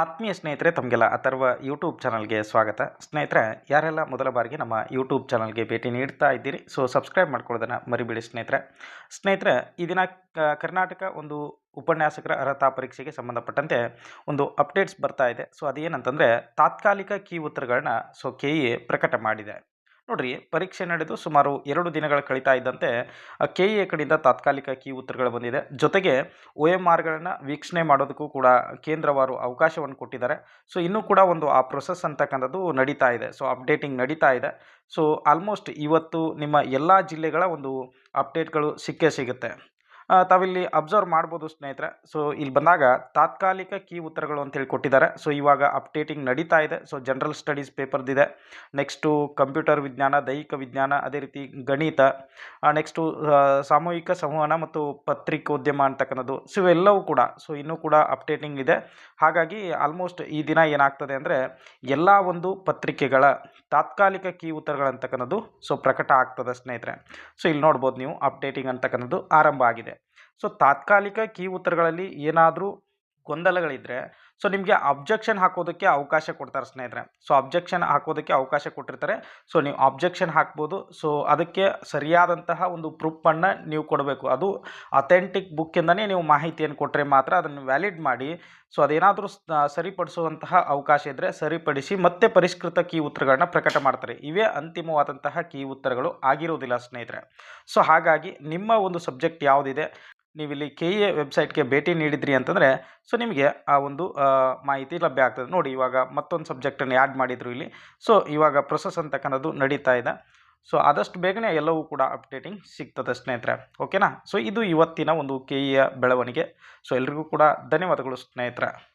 ಆತ್ಮೀಯ ಸ್ನೇಹಿತರೆ, ತಮಗೆಲ್ಲ ಅಥರ್ವ ಯೂಟ್ಯೂಬ್ ಚಾನಲ್ಗೆ ಸ್ವಾಗತ. ಸ್ನೇಹಿತರೆ, ಯಾರೆಲ್ಲ ಮೊದಲ ಬಾರಿಗೆ ನಮ್ಮ ಯೂಟ್ಯೂಬ್ ಚಾನಲ್ಗೆ ಭೇಟಿ ನೀಡ್ತಾ ಇದ್ದೀರಿ ಸೊ ಸಬ್ಸ್ಕ್ರೈಬ್ ಮಾಡ್ಕೊಳ್ಳೋದನ್ನು ಮರಿಬೇಡಿ ಸ್ನೇಹಿತರೆ. ಸ್ನೇಹಿತರೆ, ಈ ದಿನ ಕರ್ನಾಟಕ ಒಂದು ಉಪನ್ಯಾಸಕರ ಅರ್ಹತಾ ಪರೀಕ್ಷೆಗೆ ಸಂಬಂಧಪಟ್ಟಂತೆ ಒಂದು ಅಪ್ಡೇಟ್ಸ್ ಬರ್ತಾ ಇದೆ. ಸೊ ಅದೇನಂತಂದರೆ, ತಾತ್ಕಾಲಿಕ ಕೀ ಉತ್ತರಗಳನ್ನ ಸೊ ಕೆ ಇ ಪ್ರಕಟ ಮಾಡಿದೆ. ನೋಡ್ರಿ, ಪರೀಕ್ಷೆ ನಡೆದು ಸುಮಾರು ಎರಡು ದಿನಗಳ ಕಳೀತಾ ಇದ್ದಂತೆ ಕೆ ಎ ಕಡೆಯಿಂದ ತಾತ್ಕಾಲಿಕ ಕೀ ಉತ್ತರಗಳು ಬಂದಿದೆ. ಜೊತೆಗೆ ಒ ಎಂ ಆರ್ಗಳನ್ನು ವೀಕ್ಷಣೆ ಮಾಡೋದಕ್ಕೂ ಕೂಡ ಕೇಂದ್ರವಾರು ಅವಕಾಶವನ್ನು ಕೊಟ್ಟಿದ್ದಾರೆ. ಸೊ, ಇನ್ನೂ ಕೂಡ ಒಂದು ಆ ಪ್ರೊಸೆಸ್ ಅಂತಕ್ಕಂಥದ್ದು ನಡೀತಾ ಇದೆ. ಸೊ, ಅಪ್ಡೇಟಿಂಗ್ ನಡೀತಾ ಇದೆ. ಸೊ, ಆಲ್ಮೋಸ್ಟ್ ಇವತ್ತು ನಿಮ್ಮ ಎಲ್ಲ ಜಿಲ್ಲೆಗಳ ಒಂದು ಅಪ್ಡೇಟ್ಗಳು ಸಿಕ್ಕೇ ಸಿಗುತ್ತೆ. ತಾವಿಲ್ಲಿ ಅಬ್ಸರ್ವ್ ಮಾಡ್ಬೋದು ಸ್ನೇಹಿತರೆ. ಸೊ ಇಲ್ಲಿ ಬಂದಾಗ ತಾತ್ಕಾಲಿಕ ಕೀ ಉತ್ತರಗಳು ಅಂತೇಳಿ ಕೊಟ್ಟಿದ್ದಾರೆ. ಸೊ ಇವಾಗ ಅಪ್ಡೇಟಿಂಗ್ ನಡೀತಾ ಇದೆ. ಸೊ ಜನರಲ್ ಸ್ಟಡೀಸ್ ಪೇಪರ್ದಿದೆ ನೆಕ್ಸ್ಟು ಕಂಪ್ಯೂಟರ್ ವಿಜ್ಞಾನ, ದೈಹಿಕ ವಿಜ್ಞಾನ, ಅದೇ ರೀತಿ ಗಣಿತ ನೆಕ್ಸ್ಟು ಸಾಮೂಹಿಕ ಸಂವಹನ ಮತ್ತು ಪತ್ರಿಕೋದ್ಯಮ ಅಂತಕ್ಕಂಥದ್ದು. ಸೊ ಇವೆಲ್ಲವೂ ಕೂಡ ಸೊ ಇನ್ನೂ ಕೂಡ ಅಪ್ಡೇಟಿಂಗ್ ಇದೆ. ಹಾಗಾಗಿ ಆಲ್ಮೋಸ್ಟ್ ಈ ದಿನ ಏನಾಗ್ತದೆ ಅಂದರೆ ಎಲ್ಲ ಒಂದು ಪತ್ರಿಕೆಗಳ ತಾತ್ಕಾಲಿಕ ಕೀ ಉತ್ತರಗಳಂತಕ್ಕಂಥದ್ದು ಸೊ ಪ್ರಕಟ ಆಗ್ತದೆ ಸ್ನೇಹಿತರೆ. ಸೊ ಇಲ್ಲಿ ನೋಡ್ಬೋದು ನೀವು ಅಪ್ಡೇಟಿಂಗ್ ಅಂತಕ್ಕಂಥದ್ದು ಆರಂಭ ಆಗಿದೆ. ಸೊ ತಾತ್ಕಾಲಿಕ ಕೀ ಉತ್ತರಗಳಲ್ಲಿ ಏನಾದರೂ ಗೊಂದಲಗಳಿದ್ದರೆ ಸೊ ನಿಮಗೆ ಅಬ್ಜೆಕ್ಷನ್ ಹಾಕೋದಕ್ಕೆ ಅವಕಾಶ ಕೊಡ್ತಾರೆ ಸ್ನೇಹಿತರೆ. ಸೊ ಅಬ್ಜೆಕ್ಷನ್ ಹಾಕೋದಕ್ಕೆ ಅವಕಾಶ ಕೊಟ್ಟಿರ್ತಾರೆ. ಸೊ ನೀವು ಅಬ್ಜೆಕ್ಷನ್ ಹಾಕ್ಬೋದು. ಸೊ ಅದಕ್ಕೆ ಸರಿಯಾದಂತಹ ಒಂದು ಪ್ರೂಫನ್ನು ನೀವು ಕೊಡಬೇಕು. ಅದು ಅಥೆಂಟಿಕ್ ಬುಕ್ಕಿಂದನೇ ನೀವು ಮಾಹಿತಿಯನ್ನು ಕೊಟ್ಟರೆ ಮಾತ್ರ ಅದನ್ನು ವ್ಯಾಲಿಡ್ ಮಾಡಿ ಸೊ ಅದೇನಾದರೂ ಸರಿಪಡಿಸುವಂತಹ ಅವಕಾಶ ಇದ್ದರೆ ಸರಿಪಡಿಸಿ ಮತ್ತೆ ಪರಿಷ್ಕೃತ ಕೀ ಉತ್ತರಗಳನ್ನ ಪ್ರಕಟ ಮಾಡ್ತಾರೆ. ಇವೇ ಅಂತಿಮವಾದಂತಹ ಕೀ ಉತ್ತರಗಳು ಆಗಿರೋದಿಲ್ಲ ಸ್ನೇಹಿತರೆ. ಸೊ ಹಾಗಾಗಿ ನಿಮ್ಮ ಒಂದು ಸಬ್ಜೆಕ್ಟ್ ಯಾವುದಿದೆ? ನೀವಿಲ್ಲಿ ಕೆ ಎ ವೆಬ್ಸೈಟ್ಗೆ ಭೇಟಿ ನೀಡಿದ್ರಿ ಅಂತಂದರೆ, ಸೊ ನಿಮಗೆ ಆ ಒಂದು ಮಾಹಿತಿ ಲಭ್ಯ ಆಗ್ತದೆ. ನೋಡಿ, ಇವಾಗ ಮತ್ತೊಂದು ಸಬ್ಜೆಕ್ಟನ್ನು ಆ್ಯಡ್ ಮಾಡಿದ್ರು ಇಲ್ಲಿ. ಸೊ, ಇವಾಗ ಪ್ರೊಸೆಸ್ ಅಂತಕ್ಕಂಥದ್ದು ನಡೀತಾ ಇದೆ. ಸೊ, ಆದಷ್ಟು ಬೇಗನೆ ಎಲ್ಲವೂ ಕೂಡ ಅಪ್ಡೇಟಿಂಗ್ ಸಿಗ್ತದೆ ಸ್ನೇಹಿತರೆ. ಓಕೆನಾ? ಸೊ, ಇದು ಇವತ್ತಿನ ಒಂದು ಕೆ ಇಯ ಬೆಳವಣಿಗೆ. ಸೊ, ಎಲ್ರಿಗೂ ಕೂಡ ಧನ್ಯವಾದಗಳು ಸ್ನೇಹಿತರೆ.